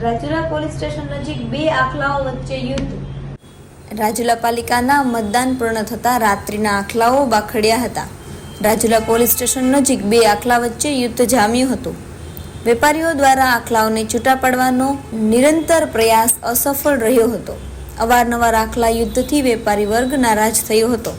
Rajula police station નજીક બે આખલાઓ વચ્ચે યુદ્ધ. રાજુલા પાલિકાના મતદાન પૂર્ણ થતાં રાત્રિના આખલાઓ બાખડ્યા હતા. રાજુલા પોલીસ સ્ટેશન નજીક બે આખલા વચ્ચે યુદ્ધ જામ્યું હતું. વેપારીઓ દ્વારા આખલાઓને છૂટા પાડવાનો નિરંતર પ્રયાસ અસફળ રહ્યો હતો. અવારનવાર આખલા યુદ્ધથી વેપારી વર્ગ નારાજ થયો હતો.